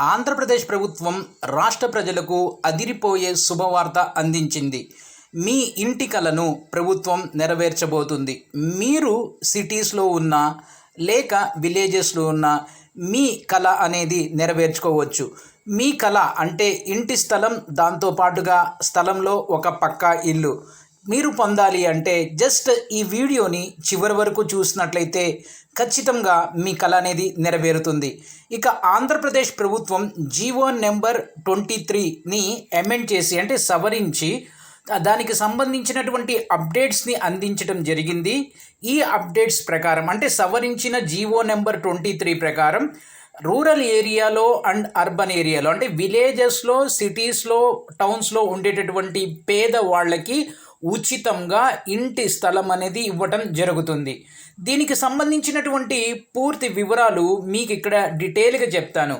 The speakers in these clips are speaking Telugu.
ఆంధ్రప్రదేశ్ ప్రభుత్వం రాష్ట్ర ప్రజలకు అదిరిపోయే శుభవార్త అందించింది. మీ ఇంటి కలను ప్రభుత్వం నెరవేర్చబోతుంది. మీరు సిటీస్లో ఉన్న లేక విలేజెస్లో ఉన్న మీ కళ అనేది నెరవేర్చుకోవచ్చు. మీ కళ అంటే ఇంటి స్థలం దాంతో పాటుగా స్థలంలో ఒక పక్కా ఇల్లు. మీరు పొందాలి అంటే జస్ట్ ఈ వీడియోని చివరి వరకు చూసినట్లయితే ఖచ్చితంగా మీ కళ అనేది నెరవేరుతుంది. ఇక ఆంధ్రప్రదేశ్ ప్రభుత్వం జీవో నెంబర్ ట్వంటీ త్రీని అమెండ్ చేసి అంటే సవరించి దానికి సంబంధించినటువంటి అప్డేట్స్ని అందించడం జరిగింది. ఈ అప్డేట్స్ ప్రకారం అంటే సవరించిన జీవో నెంబర్ ట్వంటీ త్రీ ప్రకారం రూరల్ ఏరియాలో అండ్ అర్బన్ ఏరియాలో అంటే విలేజెస్లో సిటీస్లో టౌన్స్లో ఉండేటటువంటి పేద వాళ్ళకి ఉచితంగా ఇంటి స్థలం అనేది ఇవ్వటం జరుగుతుంది. దీనికి సంబంధించినటువంటి పూర్తి వివరాలు మీకు ఇక్కడ డీటెయిల్గా చెప్తాను.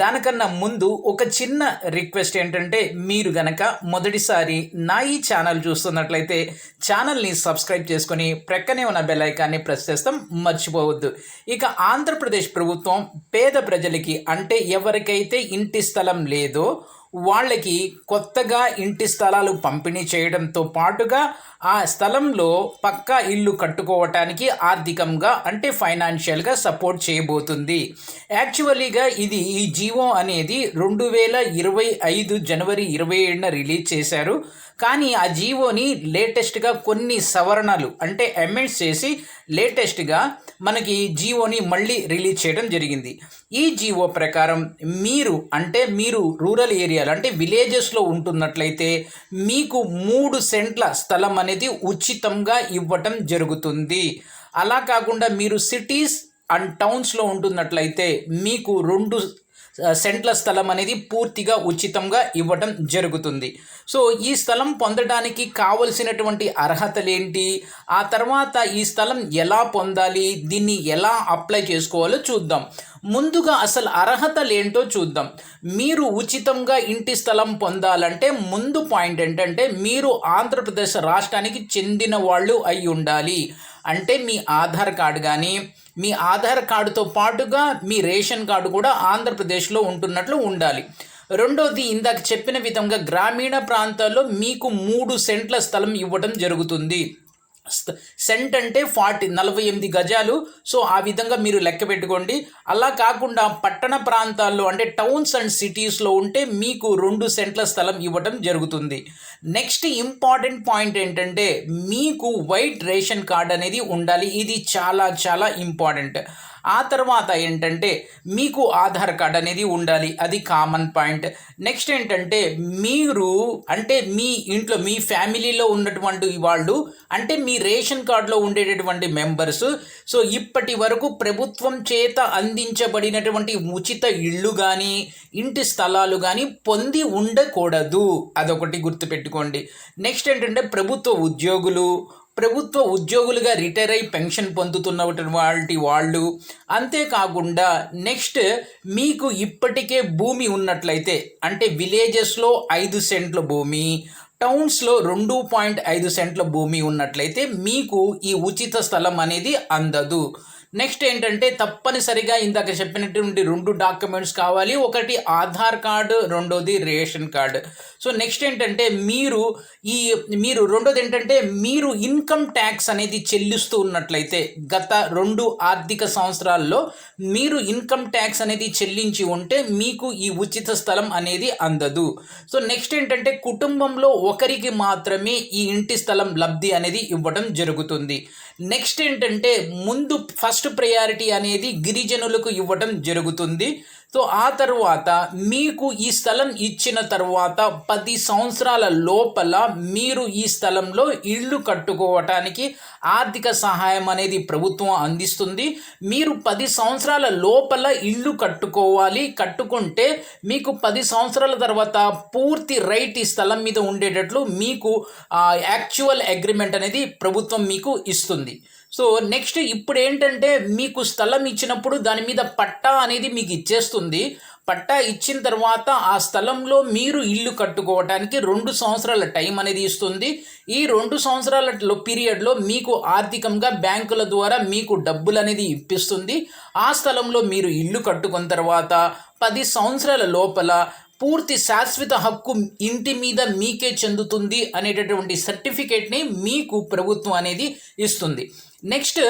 దానికన్నా ముందు ఒక చిన్న రిక్వెస్ట్ ఏంటంటే మీరు గనక మొదటిసారి నా ఈ ఛానల్ చూస్తున్నట్లయితే ఛానల్ని సబ్స్క్రైబ్ చేసుకొని ప్రక్కనే ఉన్న బెల్ ఐకాన్ని ప్రెస్ చేస్తాం మర్చిపోవద్దు. ఇక ఆంధ్రప్రదేశ్ ప్రభుత్వం పేద ప్రజలకి అంటే ఎవరికైతే ఇంటి స్థలం లేదో వాళ్ళకి కొత్తగా ఇంటి స్థలాలు పంపిణీ చేయడంతో పాటుగా ఆ స్థలంలో పక్కా ఇల్లు కట్టుకోవటానికి ఆర్థికంగా అంటే ఫైనాన్షియల్గా సపోర్ట్ చేయబోతుంది. యాక్చువల్లీగా ఇది ఈ జీవో అనేది రెండు వేల ఇరవై ఐదు జనవరి ఇరవై ఏడున రిలీజ్ చేశారు. కానీ ఆ జీవోని లేటెస్ట్గా కొన్ని సవరణలు అంటే అమెండ్స్ చేసి లేటెస్ట్గా మనకి జీవోని మళ్ళీ రిలీజ్ చేయడం జరిగింది. ఈ జీవో ప్రకారం మీరు అంటే మీరు రూరల్ ఏరియా ఏరియాలో అంటే విలేజెస్లో ఉంటున్నట్లయితే మీకు మూడు సెంట్ల స్థలం అనేది ఉచితంగా ఇవ్వటం జరుగుతుంది. అలా కాకుండా మీరు సిటీస్ అండ్ టౌన్స్లో ఉంటున్నట్లయితే మీకు రెండు సెంట్ల స్థలం అనేది పూర్తిగా ఉచితంగా ఇవ్వటం జరుగుతుంది. సో ఈ స్థలం పొందడానికి కావలసినటువంటి అర్హతలేంటి ఆ తర్వాత ఈ స్థలం ఎలా పొందాలి? దీన్ని ఎలా అప్లై చేసుకోవాలో చూద్దాం. ముందుగా అసలు అర్హతలేంటో చూద్దాం. మీరు ఉచితంగా ఇంటి స్థలం పొందాలంటే ముందు పాయింట్ ఏంటంటే మీరు ఆంధ్రప్రదేశ్ రాష్ట్రానికి చెందిన వాళ్ళు అయి ఉండాలి. అంటే మీ ఆధార్ కార్డు కానీ మీ ఆధార్ కార్డుతో పాటుగా మీ రేషన్ కార్డు కూడా ఆంధ్రప్రదేశ్లో ఉంటున్నట్లు ఉండాలి. రెండోది ఇందాక చెప్పిన విధంగా గ్రామీణ ప్రాంతాల్లో మీకు మూడు సెంట్ల స్థలం ఇవ్వడం జరుగుతుంది. సెంట్ అంటే ఫార్టీ నలభై ఎనిమిది గజాలు. సో ఆ విధంగా మీరు లెక్క పెట్టుకోండి. అలా కాకుండా పట్టణ ప్రాంతాల్లో అంటే టౌన్స్ అండ్ సిటీస్లో ఉంటే మీకు రెండు సెంట్ల స్థలం ఇవ్వటం జరుగుతుంది. నెక్స్ట్ ఇంపార్టెంట్ పాయింట్ ఏంటంటే మీకు వైట్ రేషన్ కార్డ్ అనేది ఉండాలి. ఇది చాలా చాలా ఇంపార్టెంట్. ఆ తర్వాత ఏంటంటే మీకు ఆధార్ కార్డ్ అనేది ఉండాలి. అది కామన్ పాయింట్ నెక్స్ట్ ఏంటంటే మీరు అంటే మీ ఇంట్లో మీ ఫ్యామిలీలో ఉన్నటువంటి వాళ్ళు అంటే మీ రేషన్ కార్డులో ఉండేటటువంటి మెంబర్స్ సో ఇప్పటి వరకు ప్రభుత్వం చేత అందించబడినటువంటి ఉచిత ఇళ్ళు కానీ ఇంటి స్థలాలు కానీ పొంది ఉండకూడదు. అదొకటి గుర్తుపెట్టుకోండి. నెక్స్ట్ ఏంటంటే ప్రభుత్వ ఉద్యోగులు ప్రభుత్వ ఉద్యోగులుగా రిటైర్ అయి పెన్షన్ పొందుతున్నటువంటి వాళ్ళు. అంతేకాకుండా నెక్స్ట్ మీకు ఇప్పటికే భూమి ఉన్నట్లయితే అంటే విలేజెస్లో ఐదు సెంట్ల భూమి టౌన్స్లో రెండు పాయింట్ ఐదు సెంట్ల భూమి ఉన్నట్లయితే మీకు ఈ ఉచిత స్థలం అనేది అందదు. నెక్స్ట్ ఏంటంటే తప్పనిసరిగా ఇందాక చెప్పినటువంటి రెండు డాక్యుమెంట్స్ కావాలి. ఒకటి ఆధార్ కార్డు రెండోది రేషన్ కార్డు. సో నెక్స్ట్ ఏంటంటే మీరు ఈ మీరు రెండోది ఏంటంటే మీరు ఇన్కమ్ ట్యాక్స్ అనేది చెల్లిస్తూ ఉన్నట్లయితే గత రెండు ఆర్థిక సంవత్సరాల్లో మీరు ఇన్కమ్ ట్యాక్స్ అనేది చెల్లించి ఉంటే మీకు ఈ ఉచిత స్థలం అనేది అందదు. సో నెక్స్ట్ ఏంటంటే కుటుంబంలో ఒకరికి మాత్రమే ఈ ఇంటి స్థలం లబ్ధి అనేది ఇవ్వడం జరుగుతుంది. నెక్స్ట్ ఏంటంటే ముందు ఫస్ట్ ప్రయారిటీ అనేది గిరిజనులకు ఇవ్వడం జరుగుతుంది. సో ఆ తర్వాత మీకు ఈ స్థలం ఇచ్చిన తర్వాత పది సంవత్సరాల లోపల మీరు ఈ స్థలంలో ఇల్లు కట్టుకోవటానికి ఆర్థిక సహాయం అనేది ప్రభుత్వం అందిస్తుంది. మీరు పది సంవత్సరాల లోపల ఇల్లు కట్టుకోవాలి. కట్టుకుంటే మీకు పది సంవత్సరాల తర్వాత పూర్తి రైట్ ఈ స్థలం మీద ఉండేటట్లు మీకు యాక్చువల్ అగ్రిమెంట్ అనేది ప్రభుత్వం మీకు ఇస్తుంది. సో నెక్స్ట్ ఇప్పుడు ఏంటంటే మీకు స్థలం ఇచ్చినప్పుడు దాని మీద పట్టా అనేది మీకు ఇచ్చేస్తుంది. పట్టా ఇచ్చిన తర్వాత ఆ స్థలంలో మీరు ఇల్లు కట్టుకోవటానికి రెండు సంవత్సరాల టైం అనేది ఇస్తుంది. ఈ రెండు సంవత్సరాల పీరియడ్లో మీకు ఆర్థికంగా బ్యాంకుల ద్వారా మీకు డబ్బులు అనేది ఇప్పిస్తుంది. ఆ స్థలంలో మీరు ఇల్లు కట్టుకున్న తర్వాత పది సంవత్సరాల లోపల పూర్తి శాశ్వత హక్కు ఇంటి మీద మీకే చెందుతుంది అనేటటువంటి సర్టిఫికేట్ని మీకు ప్రభుత్వం అనేది ఇస్తుంది. నెక్స్ట్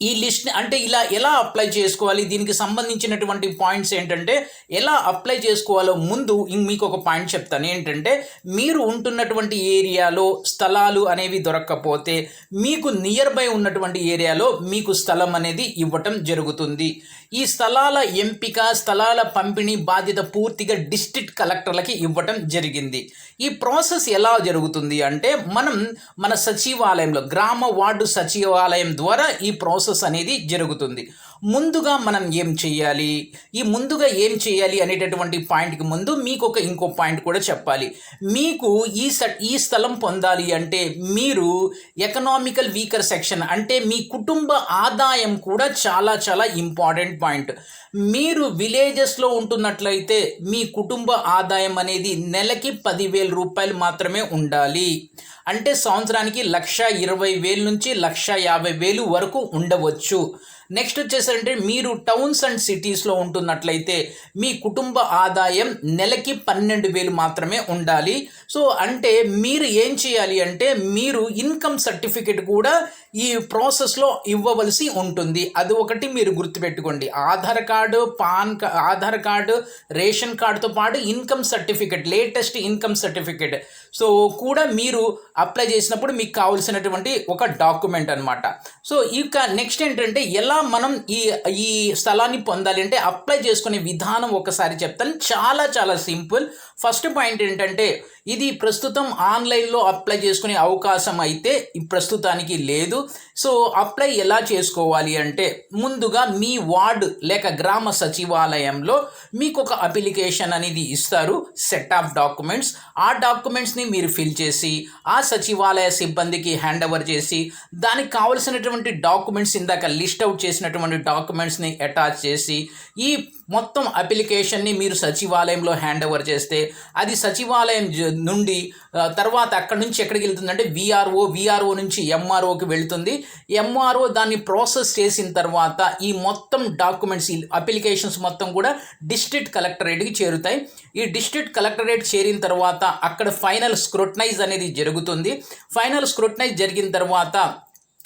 ఈ లిస్ట్ అంటే ఇలా ఎలా అప్లై చేసుకోవాలి? దీనికి సంబంధించినటువంటి పాయింట్స్ ఏంటంటే ఎలా అప్లై చేసుకోవాలో ముందు మీకు ఒక పాయింట్ చెప్తాను. ఏంటంటే మీరు ఉంటున్నటువంటి ఏరియాలో స్థలాలు అనేవి దొరక్కపోతే మీకు నియర్ బై ఉన్నటువంటి ఏరియాలో మీకు స్థలం అనేది ఇవ్వటం జరుగుతుంది. ఈ స్థలాల ఎంపిక స్థలాల పంపిణీ బాధ్యత పూర్తిగా డిస్ట్రిక్ట్ కలెక్టర్లకి ఇవ్వటం జరిగింది. ఈ ప్రాసెస్ ఎలా జరుగుతుంది అంటే మనం మన సచివాలయంలో గ్రామ వార్డు సచివాలయం ద్వారా ఈ ప్రాసెస్ అనేది జరుగుతుంది. ముందుగా మనం ఏం చేయాలి ఈ ముందుగా ఏం చేయాలి అనేటటువంటి పాయింట్కి ముందు మీకు ఒక ఇంకో పాయింట్ కూడా చెప్పాలి. మీకు ఈ స ఈ స్థలం పొందాలి అంటే మీరు ఎకనామికల్ వీకర్ సెక్షన్ అంటే మీ కుటుంబ ఆదాయం కూడా చాలా చాలా ఇంపార్టెంట్ పాయింట్. మీరు విలేజెస్లో ఉంటున్నట్లయితే మీ కుటుంబ ఆదాయం అనేది నెలకి పదివేల రూపాయలు మాత్రమే ఉండాలి. అంటే సంవత్సరానికి లక్ష ఇరవై వేలు నుంచి లక్ష యాభై వేలు వరకు ఉండవచ్చు. నెక్స్ట్ వచ్చేసరంటే మీరు టౌన్స్ అండ్ సిటీస్లో ఉంటున్నట్లయితే మీ కుటుంబ ఆదాయం నెలకి పన్నెండు వేలు మాత్రమే ఉండాలి. సో అంటే మీరు ఏం చేయాలి అంటే మీరు ఇన్కమ్ సర్టిఫికెట్ కూడా ఈ ప్రాసెస్లో ఇవ్వవలసి ఉంటుంది. అది ఒకటి మీరు గుర్తుపెట్టుకోండి. Aadhaar card PAN Aadhaar card ration కార్డుతో పాటు income certificate latest income certificate so కూడా మీరు అప్లై చేసినప్పుడు మీకు కావాల్సినటువంటి ఒక డాక్యుమెంట్ అన్నమాట. సో ఇక నెక్స్ట్ ఏంటంటే ఎలా మనం ఈ ఈ స్థలాన్ని పొందాలి అంటే అప్లై చేసుకునే విధానం ఒకసారి చెప్తాను. చాలా చాలా సింపుల్. ఫస్ట్ పాయింట్ ఏంటంటే ఇది ప్రస్తుతం ఆన్లైన్లో అప్లై చేసుకునే అవకాశం అయితే ప్రస్తుతానికి లేదు. సో అప్లై ఎలా చేసుకోవాలి అంటే ముందుగా మీ వార్డు లేక గ్రామ సచివాలయంలో మీకు ఒక అప్లికేషన్ అనేది ఇస్తారు సెట్ ఆఫ్ డాక్యుమెంట్స్. ఆ డాక్యుమెంట్స్ని మీరు ఫిల్ చేసి ఆ సచివాలయ సిబ్బందికి హ్యాండ్ ఓవర్ చేసి దానికి కావలసినటువంటి డాక్యుమెంట్స్ ఇందాక లిస్ట్ అవుట్ చేసినటువంటి డాక్యుమెంట్స్ని అటాచ్ చేసి ఈ మొత్తం అప్లికేషన్ని మీరు సచివాలయంలో హ్యాండ్ ఓవర్ చేస్తే అది సచివాలయం నుండి తర్వాత అక్కడి నుంచి ఎక్కడికి వెళ్తుందంటే విఆర్ఓ విఆర్ఓ నుంచి ఎంఆర్ఓకి వెళ్తుంది. ఎంఆర్ఓ దాన్ని ప్రాసెస్ చేసిన తర్వాత ఈ మొత్తం డాక్యుమెంట్స్ ఈ అప్లికేషన్స్ మొత్తం కూడా డిస్ట్రిక్ట్ కలెక్టరేట్కి చేరుతాయి. ఈ డిస్ట్రిక్ట్ కలెక్టరేట్ చేరిన తర్వాత అక్కడ ఫైనల్ స్క్రూటనైజ్ అనేది జరుగుతుంది. ఫైనల్ స్క్రూటనైజ్ జరిగిన తర్వాత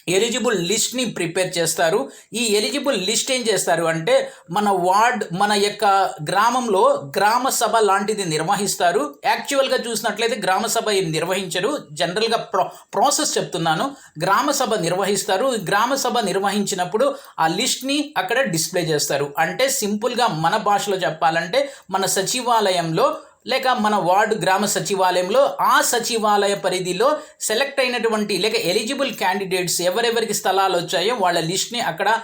ఎలిజిబుల్ లిస్ట్ని ప్రిపేర్ చేస్తారు. ఈ ఎలిజిబుల్ లిస్ట్ ఏం చేస్తారు అంటే మన వార్డ్ మన యొక్క గ్రామంలో గ్రామ సభ లాంటిది నిర్వహిస్తారు. యాక్చువల్గా చూసినట్లయితే గ్రామ సభ ఏం నిర్వహించరు. జనరల్గా ప్రో ప్రాసెస్ చెప్తున్నాను. గ్రామ సభ నిర్వహిస్తారు. గ్రామ సభ నిర్వహించినప్పుడు ఆ లిస్ట్ని అక్కడ డిస్ప్లే చేస్తారు. అంటే సింపుల్గా మన భాషలో చెప్పాలంటే మన సచివాలయంలో లేక మన వార్డు గ్రామ సచివాలయంలో ఆ సచివాలయ పరిధిలో సెలెక్ట్ అయినటువంటి లేక ఎలిజిబుల్ క్యాండిడేట్స్ ఎవరెవరికి స్థలాలు వచ్చాయో వాళ్ళ లిస్ట్ని అక్కడ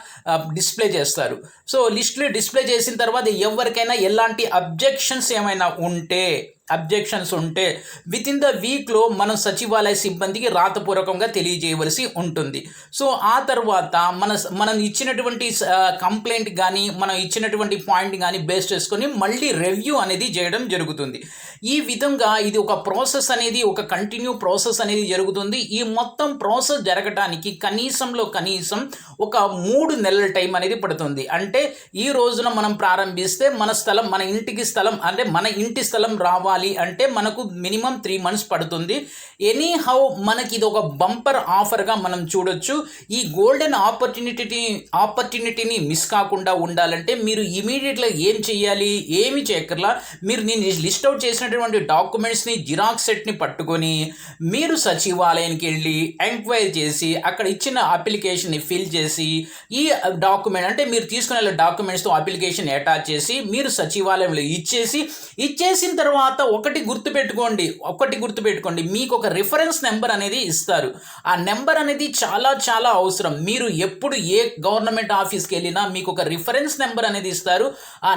డిస్ప్లే చేస్తారు. సో లిస్ట్ని డిస్ప్లే చేసిన తర్వాత ఎవరికైనా ఎలాంటి అబ్జెక్షన్స్ ఏమైనా ఉంటే అబ్జెక్షన్స్ ఉంటే విత్ ఇన్ ద వీక్లో మనం సచివాలయ సిబ్బందికి రాతపూర్వకంగా తెలియజేయవలసి ఉంటుంది. సో ఆ తర్వాత మన మనం ఇచ్చినటువంటి కంప్లైంట్ కానీ మనం ఇచ్చినటువంటి పాయింట్ కానీ బేస్ చేసుకొని మళ్ళీ రివ్యూ అనేది చేయడం జరుగుతుంది. ఈ విధంగా ఇది ఒక ప్రాసెస్ అనేది ఒక కంటిన్యూ ప్రాసెస్ అనేది జరుగుతుంది. ఈ మొత్తం ప్రాసెస్ జరగటానికి కనీసంలో కనీసం ఒక మూడు నెలల టైం అనేది పడుతుంది. అంటే ఈ రోజున మనం ప్రారంభిస్తే మన స్థలం మన ఇంటికి స్థలం అంటే మన ఇంటి స్థలం రావాలి అంటే మనకు మినిమం త్రీ మంత్స్ పడుతుంది. ఎనీ హౌ మనకి ఇది ఒక బంపర్ ఆఫర్గా మనం చూడొచ్చు. ఈ గోల్డెన్ ఆపర్చునిటీని ఆపర్చునిటీని మిస్ కాకుండా ఉండాలంటే మీరు ఇమీడియట్గా ఏం చేయాలి ఏమి చేయక్కర్లా మీరు నేను లిస్ట్ అవుట్ చేసినట్టు చేసినటువంటి డాక్యుమెంట్స్ని జిరాక్స్ సెట్ని పట్టుకొని మీరు సచివాలయానికి వెళ్ళి ఎంక్వైరీ చేసి అక్కడ ఇచ్చిన అప్లికేషన్ని ఫిల్ చేసి ఈ డాక్యుమెంట్ అంటే మీరు తీసుకునే డాక్యుమెంట్స్తో అప్లికేషన్ అటాచ్ చేసి మీరు సచివాలయంలో ఇచ్చేసి ఇచ్చేసిన తర్వాత ఒకటి గుర్తుపెట్టుకోండి ఒకటి గుర్తుపెట్టుకోండి. మీకు ఒక రిఫరెన్స్ నెంబర్ అనేది ఇస్తారు. ఆ నెంబర్ అనేది చాలా చాలా అవసరం. మీరు ఎప్పుడు ఏ గవర్నమెంట్ ఆఫీస్కి వెళ్ళినా మీకు ఒక రిఫరెన్స్ నెంబర్ అనేది ఇస్తారు. ఆ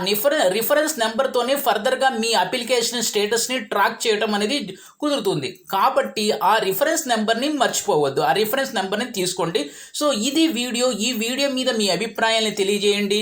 రిఫరెన్స్ నెంబర్తోనే ఫర్దర్గా మీ అప్లికేషన్ స్టేటస్ని ట్రాక్ చేయటం అనేది కుదురుతుంది. కాబట్టి ఆ రిఫరెన్స్ నెంబర్ని మర్చిపోవద్దు. ఆ రిఫరెన్స్ నెంబర్ని తీసుకోండి. సో ఇది వీడియో. ఈ వీడియో మీద మీ అభిప్రాయాన్ని తెలియజేయండి.